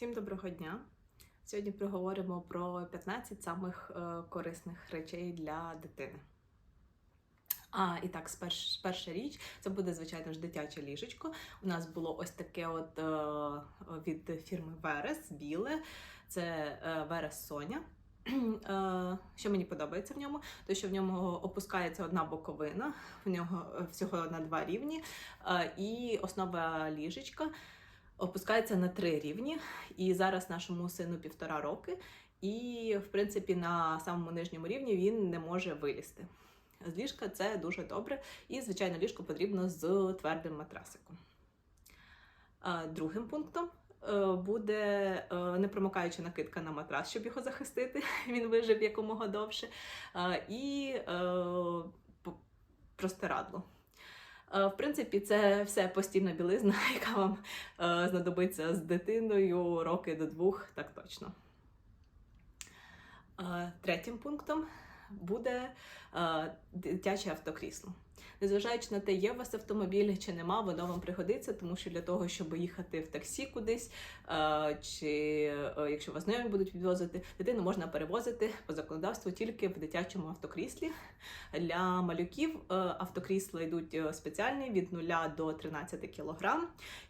Всім доброго дня! Сьогодні проговоримо про 15 самих е, корисних речей для дитини. А і так, сперш, перша річ це буде звичайно ж дитяче ліжечко. У нас було ось таке от е, від фірми Верес біле. Це е, Верес Соня. Е, Що мені подобається в ньому, то що в ньому опускається одна боковина, в нього е, всього на два рівні, е, і основа ліжечка опускається на три рівні. І зараз нашому сину півтора роки, і в принципі на самому нижньому рівні він не може вилізти. З ліжка це дуже добре, і звичайно, ліжко потрібно з твердим матрасиком. Другим пунктом е, буде е, непромокаюча накидка на матрас, щоб його захистити. Він вижив якомога довше. І е, простирадло. Е, В принципі, це все постійна білизна, яка вам е, знадобиться з дитиною роки до двох, так точно. Е, Третім пунктом буде дитяче автокрісло. Незважаючи на те, є у вас автомобіль чи нема, воно вам пригодиться, тому що для того, щоб їхати в таксі кудись, е, чи е, якщо вас знайомі будуть відвозити, дитину можна перевозити по законодавству тільки в дитячому автокріслі. Для малюків е, автокрісла йдуть спеціальні від 0 до 13 кг,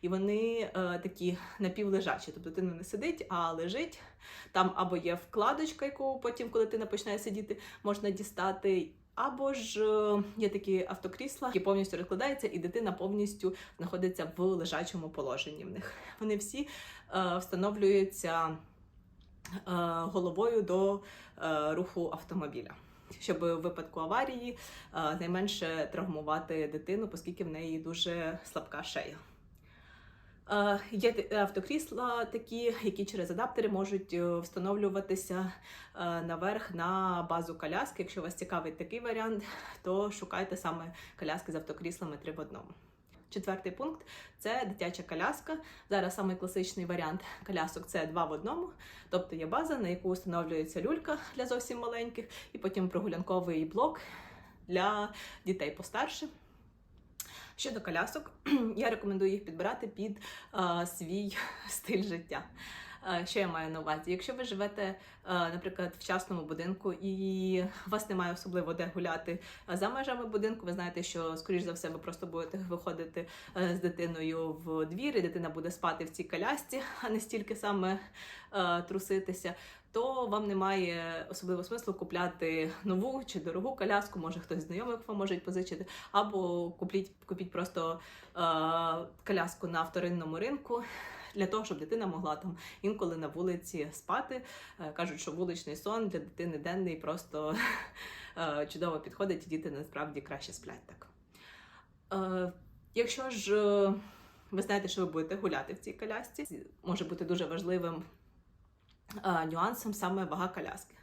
і вони такі напівлежачі, тобто дитина не сидить, а лежить. Там або є вкладочка, яку потім, коли дитина починає сидіти, можна дістати. Або ж е, є такі автокрісла, які повністю розкладаються, і дитина повністю знаходиться в лежачому положенні в них. Вони всі е, встановлюються е, головою до е, руху автомобіля, щоб в випадку аварії е, найменше травмувати дитину, оскільки в неї дуже слабка шея. Е, Є автокрісла такі, які через адаптери можуть е, встановлюватися е, наверх на базу коляски. Якщо вас цікавить такий варіант, то шукайте саме коляски з автокріслами три в одному. Четвертий пункт це дитяча коляска. Зараз самий класичний варіант колясок це два в одному. Тобто є база, на яку встановлюється люлька для зовсім маленьких, і потім прогулянковий блок для дітей постарше. Щодо колясок, я рекомендую їх підбирати під е, свій стиль життя. Е, Що я маю на увазі? Якщо ви живете, е, наприклад, в частному будинку і у вас немає особливо де гуляти е, за межами будинку, ви знаєте, що скоріш за все ви просто будете виходити з дитиною в двір, і дитина буде спати в цій колясці, а не стільки саме труситися. То вам немає особливого смислу купляти нову чи дорогу коляску, може хтось з знайомих вам може позичити, або купліть, купіть просто е, коляску на вторинному ринку. Для того, щоб дитина могла там інколи на вулиці спати. Е, Кажуть, що вуличний сон для дитини денний просто е, чудово підходить, і діти насправді краще сплять так. Е, Якщо ж ви знаєте, що ви будете гуляти в цій колясці, може бути дуже важливим нюансом саме вага коляски.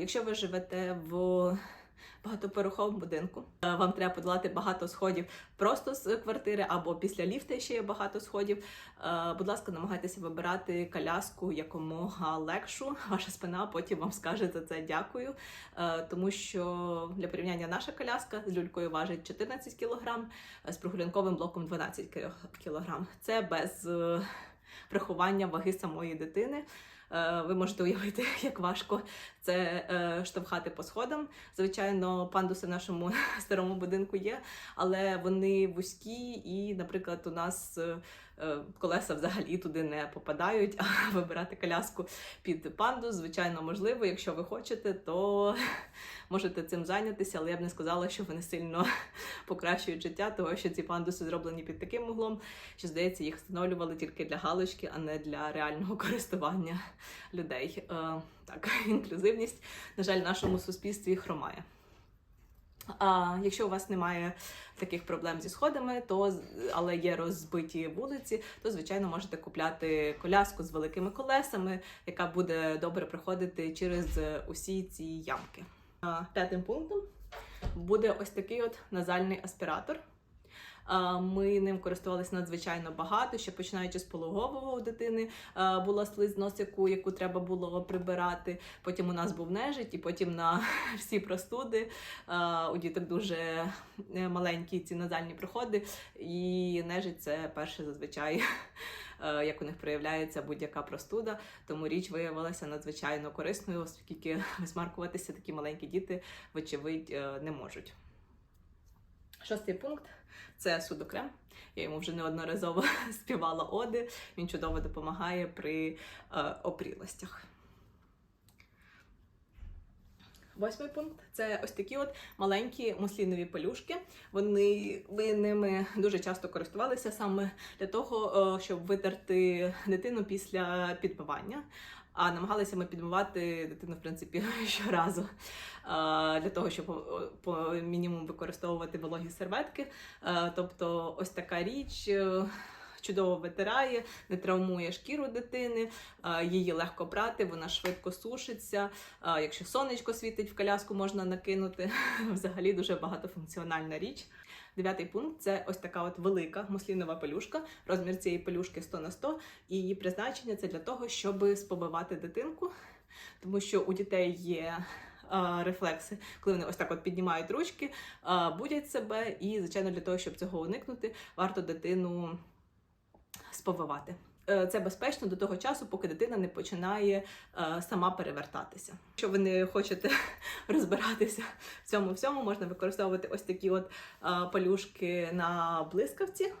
Якщо ви живете в багатоповерховому будинку, е, вам треба подолати багато сходів просто з квартири або після ліфта ще є багато сходів. Е, Будь ласка, намагайтеся вибирати коляску якомога легшу. Ваша спина потім вам скаже за це дякую. Е, Тому що для порівняння наша коляска з люлькою важить 14 кг, з прогулянковим блоком 12 кг. Це без врахування ваги самої дитини. Е, Ви можете уявити, як важко це е, штовхати по сходам. Звичайно, пандуси в нашому старому будинку є, але вони вузькі, і, наприклад, у нас е, колеса взагалі туди не попадають. А вибирати коляску під пандус, звичайно, можливо. Якщо ви хочете, то можете цим зайнятися, але я б не сказала, що вони сильно покращують життя, тому що ці пандуси зроблені під таким углом, що здається, їх встановлювали тільки для галочки, а не для реального користування людей. Е, так, інклюзивність, на жаль, в нашому суспільстві хромає. А якщо у вас немає таких проблем зі сходами, то але є розбиті вулиці, то звичайно можете купляти коляску з великими колесами, яка буде добре проходити через усі ці ямки. П'ятим пунктом буде ось такий от назальний аспіратор. Ми ним користувалися надзвичайно багато, ще починаючи з пологового у дитини була слизь носику, яку треба було прибирати. Потім у нас був нежить, і потім на всі простуди. У діток дуже е, маленькі ці назальні проходи, і нежить це перше зазвичай. е, Як у них проявляється будь-яка простуда, тому річ виявилася надзвичайно корисною, оскільки висмаркуватися такі маленькі діти, вочевидь, е, не можуть. Шостий пункт це судокрем. Я йому вже неодноразово співала оди. Він чудово допомагає при е, опрілостях. Восьмий пункт це ось такі от маленькі муслінові пелюшки. Вони ви ними дуже часто користувалися саме для того, е, щоб витерти дитину після підмивання. А намагалися ми підмивати дитину, в принципі, щоразу е, для того, щоб е, по мінімуму використовувати вологі серветки. Е, Тобто, ось така річ. Чудово витирає, не травмує шкіру дитини, її легко прати, вона швидко сушиться. Якщо сонечко світить в коляску, можна накинути. Взагалі дуже багатофункціональна річ. Дев'ятий пункт це ось така от велика муслінова пелюшка. Розмір цієї пелюшки 100 на 100, і її призначення це для того, щоб сповивати дитинку, тому що у дітей є. Рефлекси, коли вони ось так от піднімають ручки, будять себе, і звичайно, для того, щоб цього уникнути, варто дитину сповивати. Е, Це безпечно до того часу, поки дитина не починає е, сама перевертатися. Якщо ви не хочете розбиратися в цьому всьому, можна використовувати ось такі от е, палюшки на блискавці.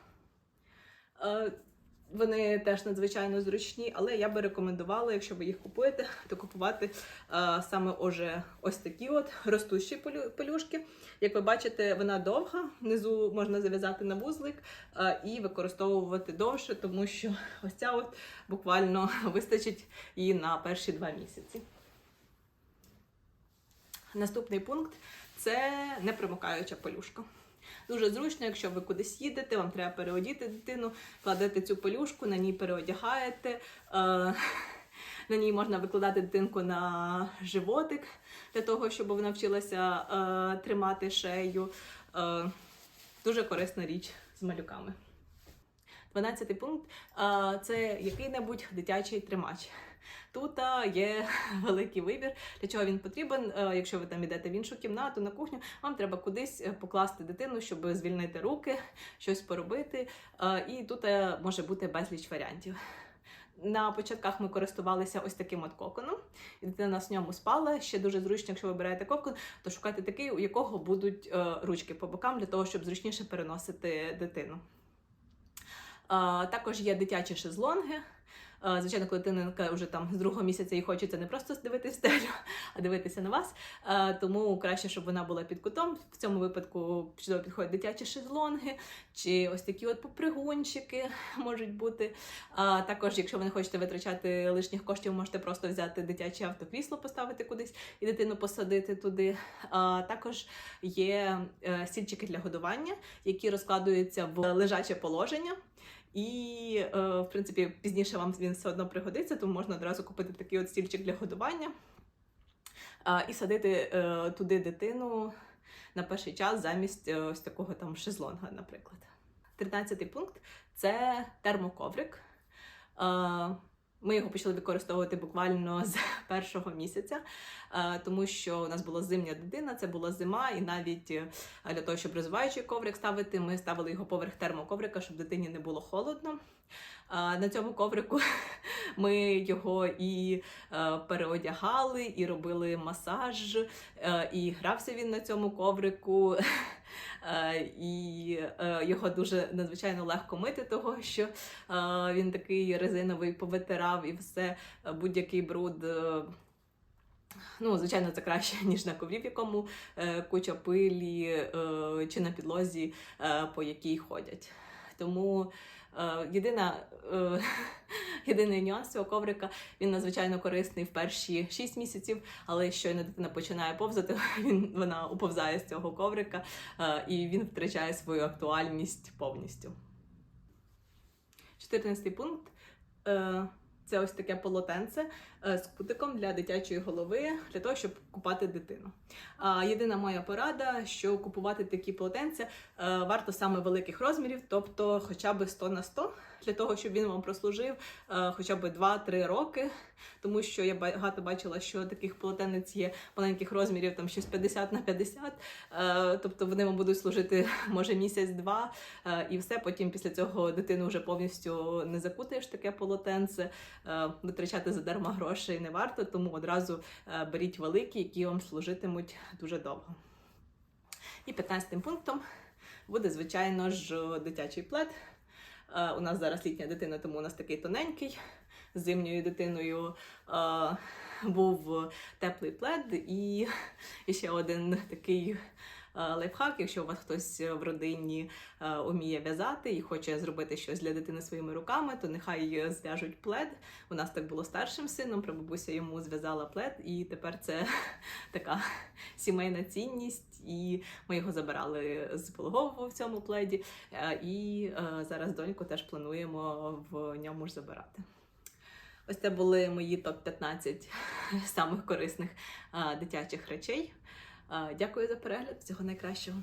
Вони теж надзвичайно зручні, але я би рекомендувала, якщо ви їх купуєте, то купувати е, саме уже ось такі от ростущі пелю- пелюшки. Як ви бачите, вона довга, внизу можна зав'язати на вузлик е, і використовувати довше, тому що ось ця от буквально вистачить її на перші два місяці. Наступний пункт це непримикаюча пелюшка. Дуже зручно, якщо ви кудись їдете, вам треба переодіти дитину, кладете цю пелюшку, на ній переодягаєте. Е, на ній можна викладати дитинку на животик для того, щоб вона вчилася е, тримати шею. Е, дуже корисна річ з малюками. Дванадцятий пункт е, це який-небудь дитячий тримач. Тут є великий вибір, для чого він потрібен. Е, Якщо ви там йдете в іншу кімнату на кухню, вам треба кудись е, покласти дитину, щоб звільнити руки, щось поробити. Е, І тут може бути безліч варіантів. На початках ми користувалися ось таким от коконом, і дитина на ньому спала. Ще дуже зручно, якщо ви берете кокон, то шукайте такий, у якого будуть ручки по бокам для того, щоб зручніше переносити дитину. Також є дитячі шезлонги. А, Звичайно, коли дитинка вже там з другого місяця їй хочеться не просто дивитися стелю, а дивитися на вас. Тому краще, щоб вона була під кутом. В цьому випадку чудово підходять дитячі шезлонги, чи ось такі от попригунчики можуть бути. А також, якщо ви не хочете витрачати лишніх коштів, можете просто взяти дитяче автокрісло, поставити кудись і дитину посадити туди. А також є е, стільчики для годування, які розкладуються в лежаче положення. І, е, в принципі, пізніше вам він все одно пригодиться, тому можна одразу купити такий от стільчик для годування а, і садити е, туди дитину на перший час замість е, ось такого там шезлонга, наприклад. Тринадцятий пункт це термоковрик. Е, Ми його почали використовувати буквально з першого місяця, е, тому що у нас була зимня дитина, це була зима, і навіть е, для того, щоб розвиваючий коврик ставити, ми ставили його поверх термоковрика, щоб дитині не було холодно. На цьому коврику ми його і е, переодягали, і робили масаж, е, і грався він на цьому коврику. Е, І е, його дуже надзвичайно легко мити, того що е, він такий резиновий повитирав і все, будь-який бруд. Ну, звичайно, це краще, ніж на коврі, в якому е, куча пилі е, чи на підлозі, е, по якій ходять. Тому єдина, е, єдиний нюанс цього коврика він надзвичайно корисний в перші 6 місяців, але щойно дитина починає повзати, він, вона уповзає з цього коврика е, і він втрачає свою актуальність повністю. 14 пункт. Це ось таке полотенце е, з кутиком для дитячої голови для того, щоб купати дитину. А єдина моя порада, що купувати такі полотенця е, варто саме великих розмірів, тобто хоча б 100 на 100, для того, щоб він вам прослужив е, хоча б 2-3 роки. Тому що я багато бачила, що таких полотенець є маленьких розмірів, там щось 50 на 50, е, тобто вони вам будуть служити може місяць-два, і все. Потім після цього дитину вже повністю не закутаєш таке полотенце. Е, Витрачати задарма грошей не варто, тому одразу е, беріть великі, які вам служитимуть дуже довго. І 15 пунктом буде, звичайно ж, дитячий плед. Е, У нас зараз літня дитина, тому у нас такий тоненький. З зимньою дитиною був теплий плед, і, ще один такий лайфхак, якщо у вас хтось в родині е, уміє в'язати і хоче зробити щось для дитини своїми руками, то нехай зв'яжуть плед. У нас так було старшим сином, прабабуся йому зв'язала плед, і тепер це така сімейна цінність. І ми його забирали з пологового в цьому пледі. е, І е, зараз доньку теж плануємо в ньому ж забирати. Ось це були мої топ-15 самих корисних е, дитячих речей. Дякую за перегляд. Всього найкращого.